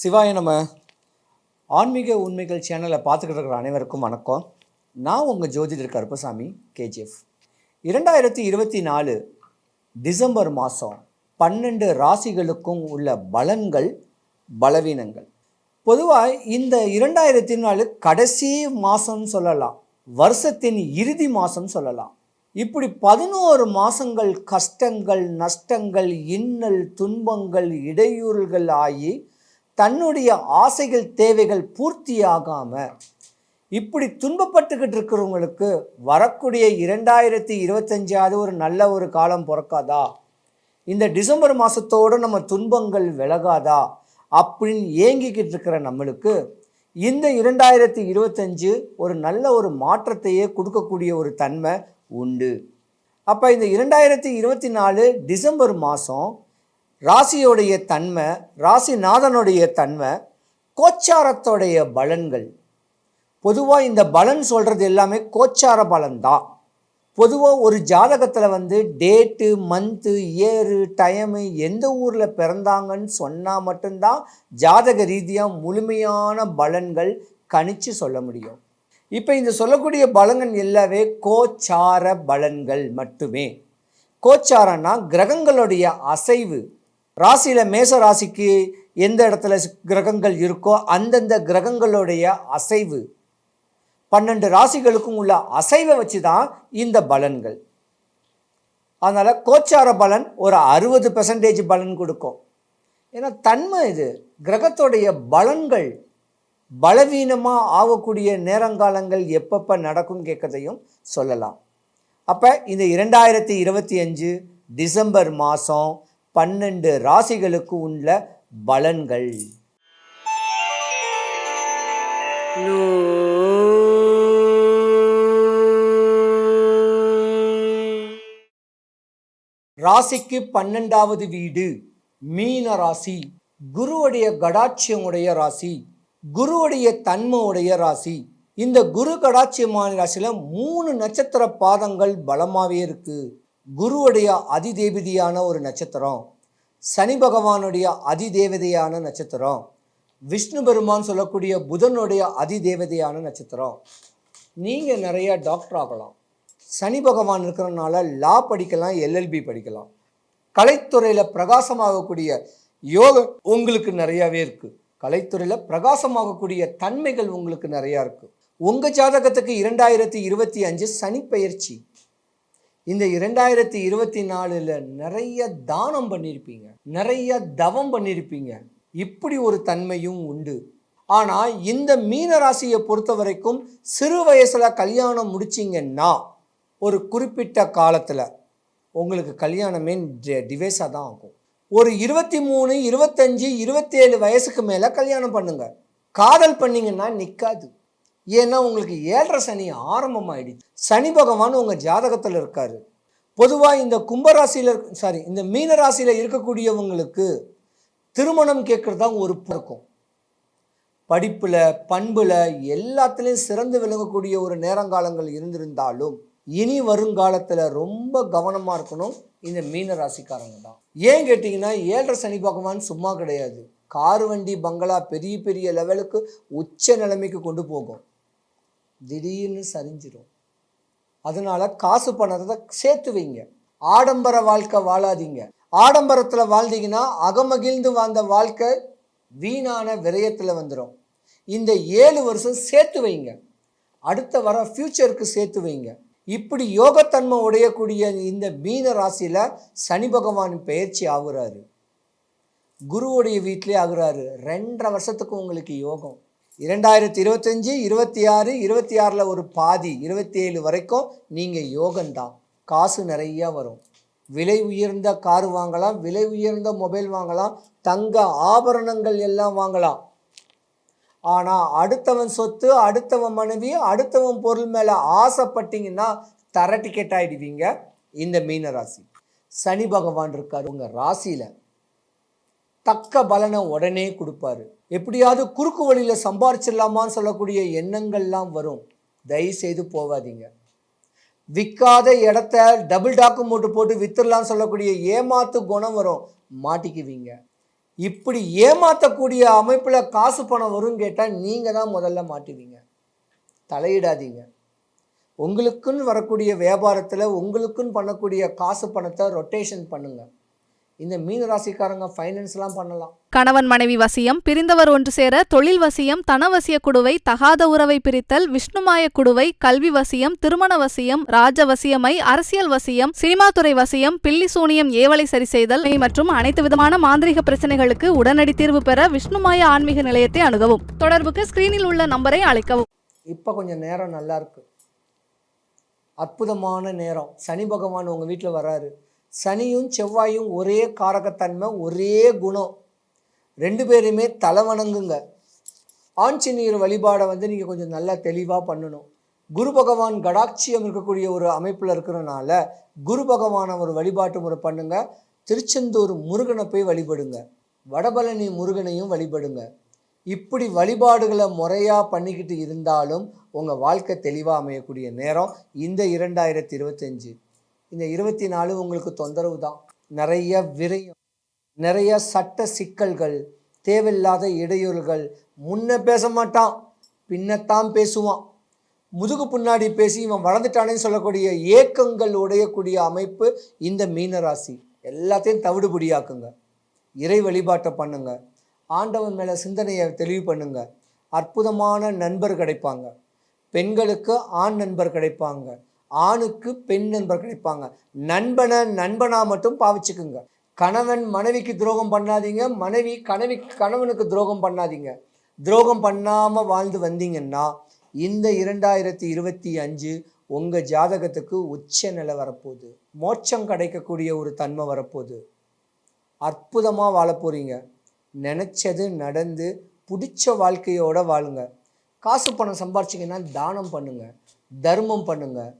சிவாய நம்ம ஆன்மீக உண்மைகள் சேனலை பார்த்துக்கிட்டு இருக்கிற அனைவருக்கும் வணக்கம். நான் உங்கள் ஜோதிடர் கருப்பசாமி கேஜிஎஃப் இரண்டாயிரத்தி இருபத்தி நாலு டிசம்பர் மாதம் பன்னெண்டு ராசிகளுக்கும் உள்ள பலன்கள் பலவீனங்கள். பொதுவாக இந்த இரண்டாயிரத்தி நாலு கடைசி மாதம்னு சொல்லலாம் வருஷத்தின் இறுதி மாதம் சொல்லலாம். இப்படி பதினோரு மாதங்கள் கஷ்டங்கள் நஷ்டங்கள் இன்னல் துன்பங்கள் இடையூறுகள் ஆகி தன்னுடைய ஆசைகள் தேவைகள் பூர்த்தியாகாமல் இப்படி துன்பப்பட்டுக்கிட்டு இருக்கிறவங்களுக்கு வரக்கூடிய இரண்டாயிரத்தி இருபத்தஞ்சாவது ஒரு நல்ல ஒரு காலம் பிறக்காதா? இந்த டிசம்பர் மாதத்தோடு நம்ம துன்பங்கள் விலகாதா? அப்படின்னு ஏங்கிக்கிட்டு இருக்கிற நம்மளுக்கு இந்த இரண்டாயிரத்தி இருபத்தஞ்சு ஒரு நல்ல ஒரு மாற்றத்தையே கொடுக்கக்கூடிய ஒரு தன்மை உண்டு. அப்போ இந்த இரண்டாயிரத்தி இருபத்தி நாலு டிசம்பர் மாதம் ராசியோடைய தன்மை ராசிநாதனுடைய தன்மை கோச்சாரத்தோடைய பலன்கள். பொதுவாக இந்த பலன் சொல்கிறது எல்லாமே கோச்சார பலன் தான் பொதுவாக ஒரு ஜாதகத்தில் வந்து டேட்டு மந்த்து இயரு டைமு எந்த ஊரில் பிறந்தாங்கன்னு சொன்னால் மட்டும்தான் ஜாதக ரீதியாக முழுமையான பலன்கள் கணிச்சு சொல்ல முடியும். இப்போ இந்த சொல்லக்கூடிய பலன்கள் எல்லாமே கோச்சார பலன்கள் மட்டுமே. கோச்சாரன்னா கிரகங்களுடைய அசைவு ராசியில் மேச ராசிக்கு எந்த இடத்துல கிரகங்கள் இருக்கோ அந்தந்த கிரகங்களுடைய அசைவு. பன்னெண்டு ராசிகளுக்கும் உள்ள அசைவை வச்சு தான் இந்த பலன்கள். அதனால் கோச்சார பலன் ஒரு அறுபது பெர்சன்டேஜ் பலன் கொடுக்கும். ஏன்னா தன்மை இது. கிரகத்தோடைய பலன்கள் பலவீனமாக ஆகக்கூடிய நேரங்காலங்கள் எப்பப்போ நடக்கும் கேட்கதையும் சொல்லலாம். அப்போ இந்த இரண்டாயிரத்தி இருபத்தி அஞ்சு டிசம்பர் மாதம் பன்னெண்டு ராசிகளுக்கு உள்ள பலன்கள். ராசிக்கு பன்னெண்டாவது வீடு மீன ராசி. குருவுடைய கடாட்சியமுடைய ராசி குருவுடைய தன்மையுடைய ராசி. இந்த குரு கடாட்சியமான ராசியில் மூணு நட்சத்திர பாதங்கள் பலமாகவே இருக்குது குருவுடைய அதிதேவதையான ஒரு நட்சத்திரம் சனி பகவானுடைய அதிதேவதையான நட்சத்திரம் விஷ்ணு பெருமான் சொல்லக்கூடிய புதனுடைய அதிதேவதையான நட்சத்திரம். நீங்கள் நிறைய டாக்டர் ஆகலாம். சனி பகவான் இருக்கிறனால லா படிக்கலாம் எல்எல்பி படிக்கலாம். கலைத்துறையில் பிரகாசமாகக்கூடிய யோகம் உங்களுக்கு நிறையாவே இருக்குது கலைத்துறையில் பிரகாசமாகக்கூடிய தன்மைகள் உங்களுக்கு நிறையா இருக்குது உங்கள் ஜாதகத்துக்கு இரண்டாயிரத்தி இருபத்தி அஞ்சு சனி பயிற்சி. இந்த இரண்டாயிரத்தி இருபத்தி நாலில் நிறைய தானம் பண்ணியிருப்பீங்க நிறைய தவம் பண்ணியிருப்பீங்க இப்படி ஒரு தன்மையும் உண்டு. ஆனால் இந்த மீன ராசியை பொறுத்த வரைக்கும் சிறு வயசில் கல்யாணம் முடிச்சிங்கன்னா ஒரு குறிப்பிட்ட காலத்தில் உங்களுக்கு கல்யாணமே டிவைஸாக தான் ஆகும். ஒரு இருபத்தி மூணு இருபத்தஞ்சி இருபத்தேழு வயசுக்கு மேலே கல்யாணம் பண்ணுங்க. காதல் பண்ணிங்கன்னா நிற்காது ஏன்னா உங்களுக்கு ஏழரை சனி ஆரம்பமாயிடுச்சு. சனி பகவான் உங்கள் ஜாதகத்தில் இருக்கார். பொதுவாக இந்த கும்பராசியில் சாரி இந்த மீன ராசியில் இருக்கக்கூடியவங்களுக்கு திருமணம் கேட்குறது தான் ஒரு இருக்கும் படிப்பில் பண்பில் எல்லாத்துலேயும் சிறந்து விளங்கக்கூடிய ஒரு நேரங்காலங்கள் இருந்திருந்தாலும் இனி வருங்காலத்தில் ரொம்ப கவனமாக இருக்கணும் இந்த மீன ராசிக்காரங்க தான். ஏன் கேட்டிங்கன்னா ஏழரை சனி பகவான் சும்மா கிடையாது. கார் வண்டி பங்களா பெரிய பெரிய லெவலுக்கு உச்ச நிலைமைக்கு கொண்டு போகும். திடீர்னு சரிஞ்சிடும் அதனால காசு பணத்தை சேர்த்து வைங்க. ஆடம்பர வாழ்க்கை வாழாதீங்க. ஆடம்பரத்தில் வாழ்ந்தீங்கன்னா அகமகிழ்ந்து வாழ்ந்த வாழ்க்கை வீணான விரயத்தில் வந்துடும் இந்த ஏழு வருஷம் சேர்த்து வைங்க. அடுத்த வர ஃப்யூச்சருக்கு சேர்த்து வைங்க. இப்படி யோகத்தன்மை உடையக்கூடிய இந்த மீன ராசியில் சனி பகவான் பயிற்சி ஆகுறாரு. குருவுடைய வீட்டிலே ஆகுறாரு. ரெண்டரை வருஷத்துக்கு உங்களுக்கு யோகம். இரண்டாயிரத்தி இருபத்தஞ்சி இருபத்தி ஆறு இருபத்தி ஆறில் ஒரு பாதி இருபத்தி ஏழு வரைக்கும் நீங்கள் யோகந்தான் காசு நிறையா வரும். விலை உயர்ந்த கார் வாங்கலாம் விலை உயர்ந்த மொபைல் வாங்கலாம் தங்க ஆபரணங்கள் எல்லாம் வாங்கலாம். ஆனால் அடுத்தவன் சொத்து அடுத்தவன் மனைவி அடுத்தவன் பொருள் மேலே ஆசைப்பட்டீங்கன்னா தர டிக்கெட் ஆகிடுவீங்க இந்த மீன ராசி. சனி பகவான் இருக்கார். உங்கள் ராசியில் தக்க பலனை உடனே கொடுப்பாரு. எப்படியாவது குறுக்கு வழியில் சம்பாரிச்சிடலாமான்னு சொல்லக்கூடிய எண்ணங்கள்லாம் வரும். தயவு செய்து போகாதீங்க. விற்காத இடத்த டபுள் டாக்குமெண்ட் போட்டு வித்துடலாம்னு சொல்லக்கூடிய ஏமாத்து குணம் வரும். மாட்டிக்குவீங்க. இப்படி ஏமாற்றக்கூடிய அமைப்பில் காசு பணம் வரும்னு கேட்டால் நீங்கள் தான் முதல்ல மாட்டுவீங்க. தலையிடாதீங்க. உங்களுக்குன்னு வரக்கூடிய வியாபாரத்தில் உங்களுக்குன்னு பண்ணக்கூடிய காசு பணத்தை ரொட்டேஷன் பண்ணுங்கள் இந்த மீன ராசிக்காரங்க ஃபைனான்ஸ்லாம் பண்ணலாம். கணவன் மனைவி வசியம் பிரிந்தவர் ஒன்று சேர தொழில் வசியம் தனவசிய குடுவை தகாத உறவை பிரித்தல் விஷ்ணுமாய குடுவை கல்வி வசியம் திருமண வசியம் ராஜ வசியமை அரசியல் வசியம் சினிமாத்துறை வசியம் பில்லி சூனியம் ஏவலை சரி செய்தல் மற்றும் அனைத்து விதமான மாந்திரிக பிரச்சனைகளுக்கு உடனடி தீர்வு பெற விஷ்ணுமாய ஆன்மீக நிலையத்தை அணுகவும். தொடர்புக்கு ஸ்கிரீனில் உள்ள நம்பரை அழைக்கவும். இப்போ கொஞ்சம் நேரம் நல்லா இருக்கு. அற்புதமான நேரம். சனி பகவான் உங்கள் வீட்டில் வராரு. சனியும் செவ்வாயும் ஒரே காரகத்தன்மை ஒரே குணம். ரெண்டு பேருமே தலை வணங்குங்க ஆஞ்சநேயர் வழிபாடை வந்து நீங்கள் கொஞ்சம் நல்லா தெளிவாக பண்ணணும். குரு பகவான் கடாட்சியம் இருக்கக்கூடிய ஒரு அமைப்பில் இருக்கிறனால குரு பகவானை ஒரு வழிபாட்டு முறை பண்ணுங்க. திருச்செந்தூர் முருகனை போய் வழிபடுங்க. வடபழனி முருகனையும் வழிபடுங்க. இப்படி வழிபாடுகளை முறையாக பண்ணிக்கிட்டு இருந்தாலும் உங்கள் வாழ்க்கை தெளிவாக அமையக்கூடிய நேரம் இந்த இரண்டாயிரத்தி இருபத்தஞ்சு. இந்த இருபத்தி நாலு உங்களுக்கு தொந்தரவு தான் நிறைய விரயம் நிறைய சட்ட சிக்கல்கள் தேவையில்லாத இடையூறுகள். முன்ன பேச மாட்டான் பின்னத்தான் பேசுவான். முதுகு பின்னாடி பேசி இவன் வளர்ந்துட்டானேன்னு சொல்லக்கூடிய ஏக்கங்கள் உடையக்கூடிய அமைப்பு இந்த மீனராசி. எல்லாத்தையும் தவிடுபடியாக்குங்க. இறை வழிபாட்டை பண்ணுங்க. ஆண்டவன் மேலே சிந்தனையை தெளிவு பண்ணுங்க. அற்புதமான நண்பர் கிடைப்பாங்க. பெண்களுக்கு ஆண் நண்பர் கிடைப்பாங்க. ஆணுக்கு பெண் நண்பர் கிடைப்பாங்க. நண்பனை நண்பனா மட்டும் பாவிச்சுக்குங்க. கணவன் மனைவிக்கு துரோகம் பண்ணாதீங்க. மனைவி கணவி கணவனுக்கு துரோகம் பண்ணாதீங்க. துரோகம் பண்ணாமல் வாழ்ந்து வந்தீங்கன்னா இந்த இரண்டாயிரத்தி இருபத்தி அஞ்சு உங்கள் ஜாதகத்துக்கு உச்ச நிலை வரப்போகுது. மோட்சம் கிடைக்கக்கூடிய ஒரு தன்மை வரப்போகுது. அற்புதமாக வாழப் போகிறீங்க நினச்சது நடந்து பிடிச்ச வாழ்க்கையோடு வாழுங்க. காசு பணம் சம்பாரிச்சிங்கன்னா தானம் பண்ணுங்கள் தர்மம் பண்ணுங்கள்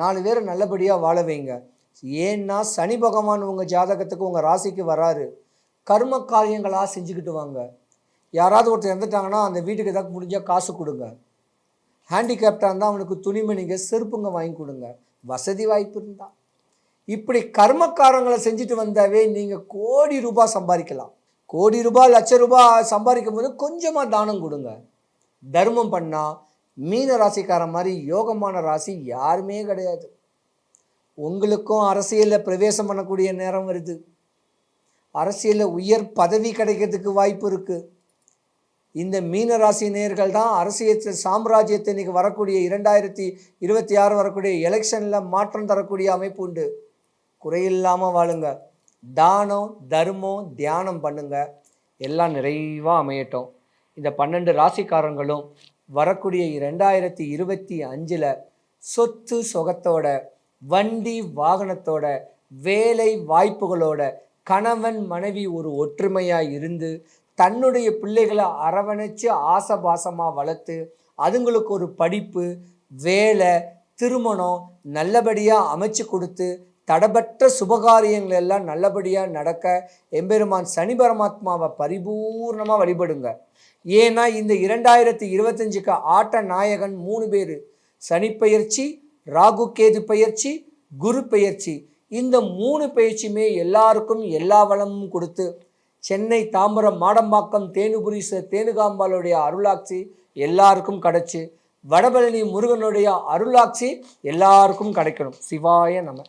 நாலு பேரை நல்லபடியாக வாழ வைங்க. ஏன்னா சனி பகவான் உங்கள் ஜாதகத்துக்கு உங்கள் ராசிக்கு வராரு. கர்ம காரியங்களாக செஞ்சுக்கிட்டு வாங்க. யாராவது ஒருத்தர் இறந்துட்டாங்கன்னா அந்த வீட்டுக்கு ஏதாவது முடிஞ்சால் காசு கொடுங்க. ஹேண்டிகேப்டாக இருந்தால் அவனுக்கு துணிமணிங்க செருப்புங்க வாங்கி கொடுங்க. வசதி வாய்ப்பு இருந்தால் இப்படி கர்மக்காரங்களை செஞ்சுட்டு வந்தாவே நீங்கள் கோடி ரூபாய் சம்பாதிக்கலாம். கோடி ரூபாய் லட்ச ரூபாய் சம்பாதிக்கும் போது கொஞ்சமாக தானம் கொடுங்க. தர்மம் பண்ணால் மீன ராசிக்கார மாதிரி யோகமான ராசி யாருமே கிடையாது. உங்களுக்கும் அரசியலில் பிரவேசம் பண்ணக்கூடிய நேரம் வருது. அரசியலில் உயர் பதவி கிடைக்கிறதுக்கு வாய்ப்பு இருக்குது இந்த மீன ராசி நேர்கள் தான் அரசியல் சாம்ராஜ்யத்தை இன்னைக்கு வரக்கூடிய இரண்டாயிரத்தி இருபத்தி ஆறு வரக்கூடிய எலெக்ஷனில் மாற்றம் தரக்கூடிய அமைப்பு உண்டு. குறையில்லாமல் வாழுங்க. தானம் தர்மம் தியானம் பண்ணுங்க. எல்லாம் நிறைவாக அமையட்டும். இந்த பன்னெண்டு ராசிக்காரங்களும் வரக்கூடிய ரெண்டாயிரத்தி இருபத்தி அஞ்சில் சொத்து சொகத்தோட வண்டி வாகனத்தோட வேலை வாய்ப்புகளோட கணவன் மனைவி ஒரு ஒற்றுமையாக இருந்து தன்னுடைய பிள்ளைகளை அரவணைச்சு ஆசபாசமாக வளர்த்து அதுங்களுக்கு ஒரு படிப்பு வேலை திருமணம் நல்லபடியாக அமைச்சு கொடுத்து தடபற்ற சுபகாரியங்கள் எல்லாம் நல்லபடியாக நடக்க எம்பெருமான் சனி பரமாத்மாவை பரிபூர்ணமாக வழிபடுங்க. ஏன்னா இந்த இரண்டாயிரத்தி இருபத்தஞ்சுக்கு ஆட்ட நாயகன் மூணு பேர். சனிப்பயிற்சி ராகு கேது பயிற்சி குரு பயிற்சி. இந்த மூணு பயிற்சியுமே எல்லாருக்கும் எல்லா வளமும் கொடுத்து சென்னை தாம்பரம் மாடம்பாக்கம் தேனுபுரி தேனுகாம்பாலுடைய தேனுகாம்பாளுடைய அருளாட்சி எல்லாருக்கும் கிடச்சி வடபழனி முருகனுடைய அருளாட்சி எல்லாருக்கும் கிடைக்கணும். சிவாய நம.